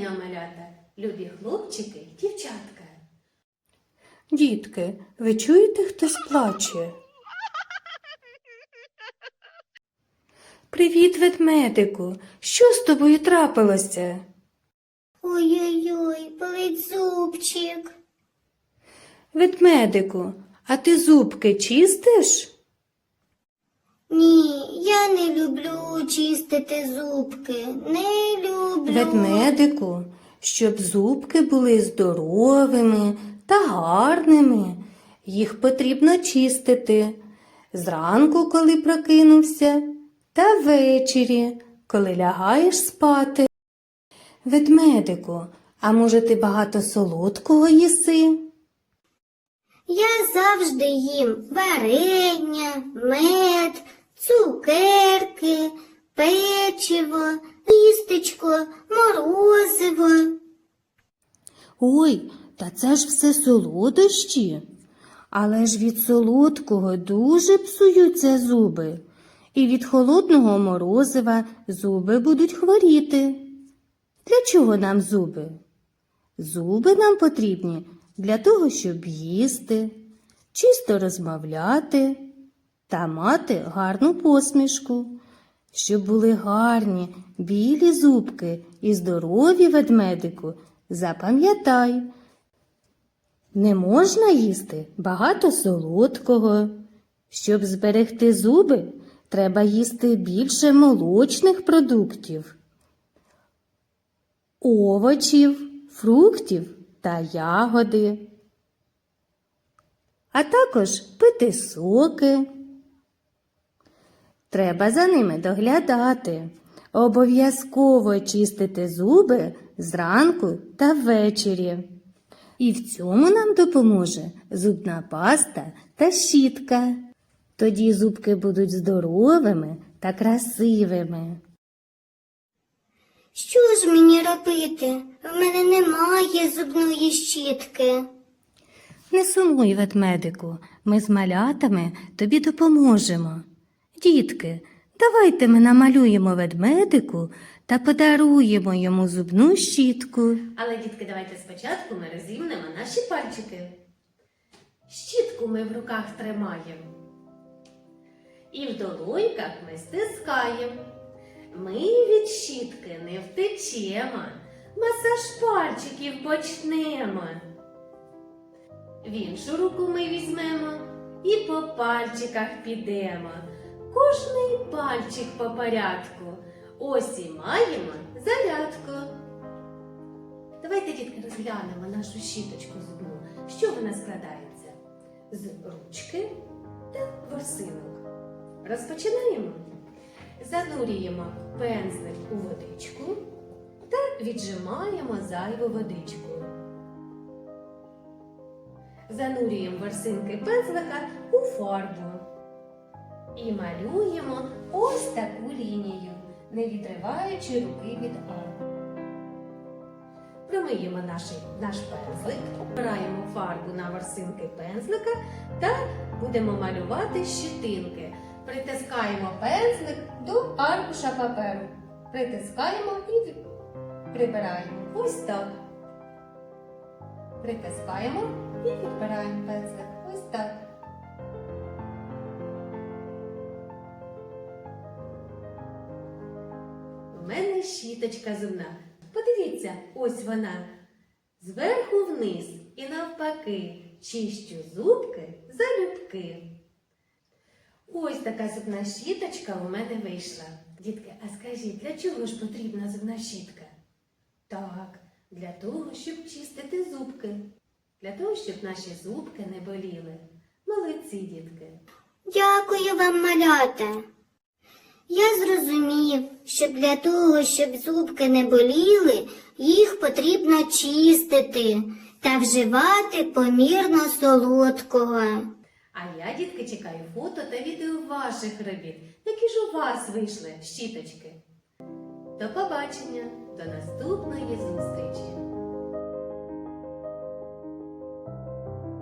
дня, малята, любі хлопчики, дівчатка. Дітки, ви чуєте, хтось плаче? Привіт, ведмедику. Що з тобою трапилося? Ой-ой-ой, болить зубчик. Ведмедику, а ти зубки чистиш? Ні, я не люблю чистити зубки. Не люблю. Ведмедику, щоб зубки були здоровими та гарними, їх потрібно чистити зранку, коли прокинувся, та ввечері, коли лягаєш спати. Ведмедику, а може ти багато солодкого їси? Я завжди їм варення, мед, цукерки, печиво, тістечко, морозиво. Ой, та це ж все солодощі. Але ж від солодкого дуже псуються зуби, і від холодного морозива зуби будуть хворіти. Для чого нам зуби? Зуби нам потрібні для того, щоб їсти, чисто розмовляти та мати гарну посмішку, щоб були гарні білі зубки і здорові ведмедику, запам'ятай. Не можна їсти багато солодкого. Щоб зберегти зуби, треба їсти більше молочних продуктів, овочів, фруктів та ягоди, а також пити соки. Треба за ними доглядати. Обов'язково чистити зуби зранку та ввечері. І в цьому нам допоможе зубна паста та щітка. Тоді зубки будуть здоровими та красивими. Що ж мені робити? В мене немає зубної щітки. Не сумуй, ведмедику, ми з малятами тобі допоможемо. Дітки, давайте ми намалюємо ведмедику та подаруємо йому зубну щітку. Але, дітки, давайте спочатку ми розімнемо наші пальчики. Щітку ми в руках тримаємо. І в долоньках ми стискаємо. Ми від щітки не втечемо. Масаж пальчиків почнемо. В іншу руку ми візьмемо і по пальчиках підемо. Кожний пальчик по порядку. Ось і маємо зарядку. Давайте, дітки, розглянемо нашу щіточку зубну. Що вона складається? З ручки та ворсинок. Розпочинаємо. Занурюємо пензлик у водичку та віджимаємо зайву водичку. Занурюємо ворсинки пензлика у фарбу. І малюємо ось таку лінію, не відриваючи руки від арку. Промиємо наш, наш пензлик, збираємо фарбу на ворсинки пензлика та будемо малювати щитинки. Притискаємо пензлик до аркуша паперу. Притискаємо і прибираємо. Ось так. Притискаємо і відбираємо пензлик. Ось так. Мене щіточка зубна. Подивіться, ось вона. Зверху вниз і навпаки чищу зубки залюбки. Ось така зубна щіточка у мене вийшла. Дітки, а скажіть, для чого ж потрібна зубна щітка? Так, для того, щоб чистити зубки. Для того, щоб наші зубки не боліли. Молодці, дітки. Дякую вам, малята. Я зрозумів, що для того, щоб зубки не боліли, їх потрібно чистити та вживати помірно солодкого. А я, дітки, чекаю фото та відео ваших робіт. Які ж у вас вийшли щіточки? До побачення, до наступної зустрічі!